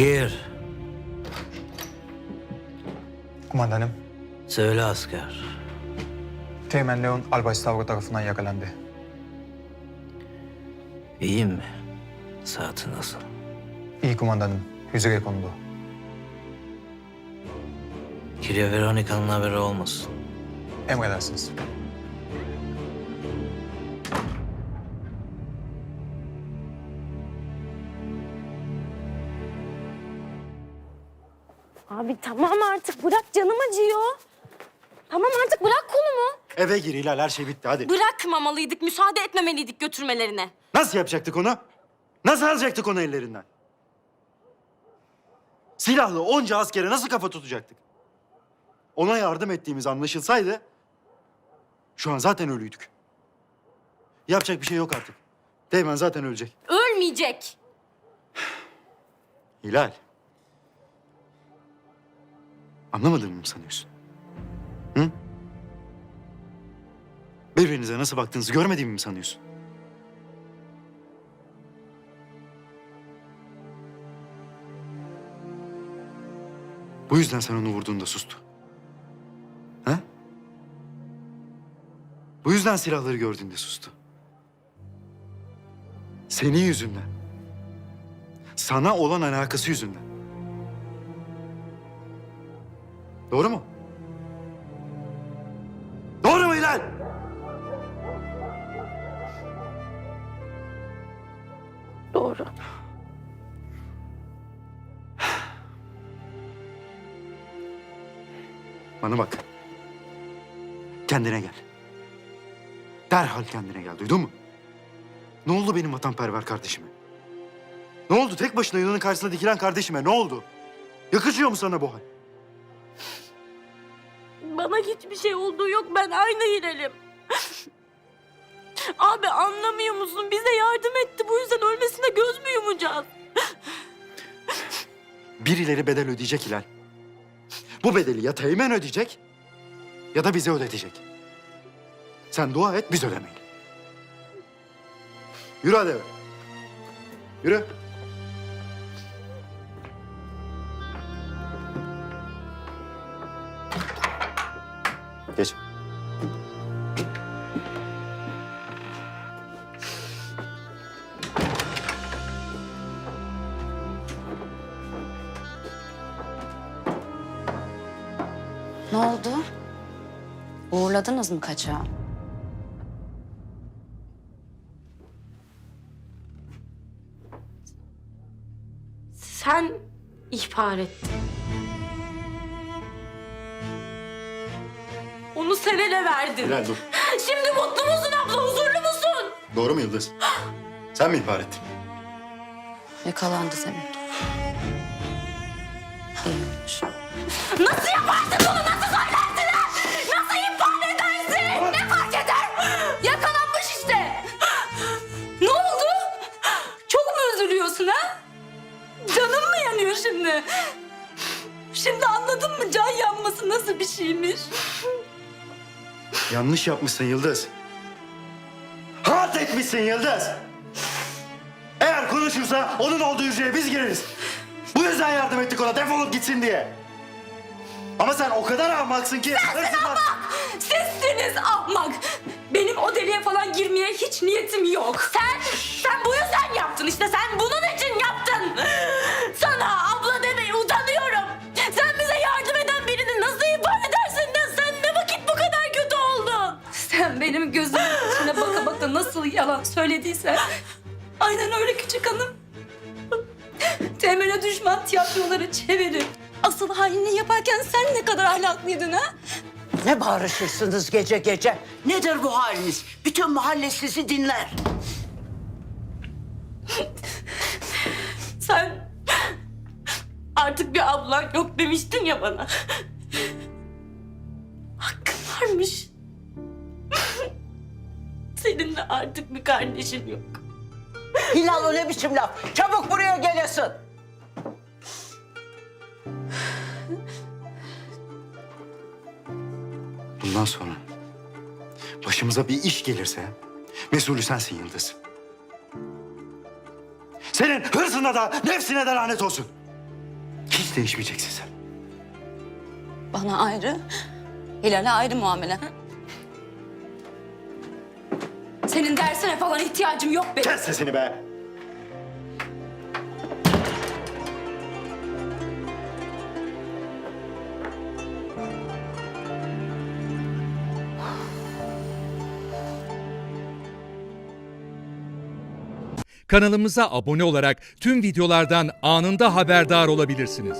Gir. Kumandanım, Söyle asker. Teğmen Leon Albay Stavro tarafından yakalandı. İyi mi? Saati nasıl? İyi kumandanım, hücreye kondu. Kirya Veronica'nın haberi olmasın. Emredersiniz. Abi tamam artık bırak canım acıyor. Tamam artık bırak kolumu. Eve gir Hilal her şey bitti hadi. Bırakmamalıydık, müsaade etmemeliydik götürmelerine. Nasıl yapacaktık onu? Nasıl alacaktık onu ellerinden? Silahlı onca askere nasıl kafa tutacaktık? Ona yardım ettiğimiz anlaşılsaydı şu an zaten ölüydük. Yapacak bir şey yok artık. Teğmen zaten ölecek. Ölmeyecek. Hilal. Anlamadığımı mı sanıyorsun? Hı? Birbirinize nasıl baktığınızı görmediğimi mi sanıyorsun? Bu yüzden sen onu vurduğunda sustu. Ha? Bu yüzden silahları gördüğünde sustu. Senin yüzünden. Sana olan alakası yüzünden. Doğru mu? Doğru mu Hilal? Doğru. Bana bak. Kendine gel. Derhal kendine gel. Duydun mu? Ne oldu benim vatanperver kardeşime? Ne oldu tek başına Yunan'ın karşısına dikilen kardeşime? Ne oldu? Yakışıyor mu sana bu hal? Bana hiçbir şey olduğu yok. Ben aynı Hilal'im. Abi anlamıyor musun? Bize yardım etti. Bu yüzden ölmesine göz mü yumacağız? Birileri bedel ödeyecek Hilal. Bu bedeli ya Teğmen ödeyecek ya da bize ödetecek. Sen dua et biz ödemeyelim. Yürü hadi eve. Yürü. Geç. Ne oldu? Uğurladınız mı kaçağı? Sen ihbar ettin. Ele verdin. Hilal dur. Şimdi mutlu musun abla? Huzurlu musun? Doğru mu Yıldız? Sen mi ihbar ettin? Yakalandı Zeynep. İyiymiş. Nasıl yaparsın bunu? Nasıl söylersin? ha? Nasıl ihbar edersin? Ne fark eder? Yakalanmış işte. Ne oldu? Çok mu üzülüyorsun ha? Canın mı yanıyor şimdi? Şimdi anladın mı can yanması nasıl bir şeymiş? Yanlış yapmışsın Yıldız. Halt etmişsin Yıldız. Eğer konuşursa onun olduğu hücreye biz gireriz. Bu yüzden yardım ettik ona defolup gitsin diye. Ama sen o kadar ahmaksın ki... hırsızlar- Sizsiniz ahmak. Benim o deliğe falan girmeye hiç niyetim yok. Sen, sen bu yüzden yaptın işte. Sen nasıl yalan söylediysen... Aynen öyle küçük hanım. Temele düşman tiyatroları çevirip asıl halini yaparken sen ne kadar ahlaklıydın ha? Ne bağırışırsınız gece gece? Nedir bu haliniz? Bütün mahalle sizi dinler. Sen artık bir ablan yok demiştin ya bana. Hakkın varmış. Senin de artık bir kardeşin yok. Hilal o ne biçim laf? Çabuk buraya gelesin. Bundan sonra başımıza bir iş gelirse mesulü sensin Yıldız. Senin hırsına da nefsine de lanet olsun. Hiç değişmeyeceksin sen. Bana ayrı, Hilal'e ayrı muamele. Senin dersine falan ihtiyacım yok benim. Kes sesini be. Kanalımıza abone olarak tüm videolardan anında haberdar olabilirsiniz.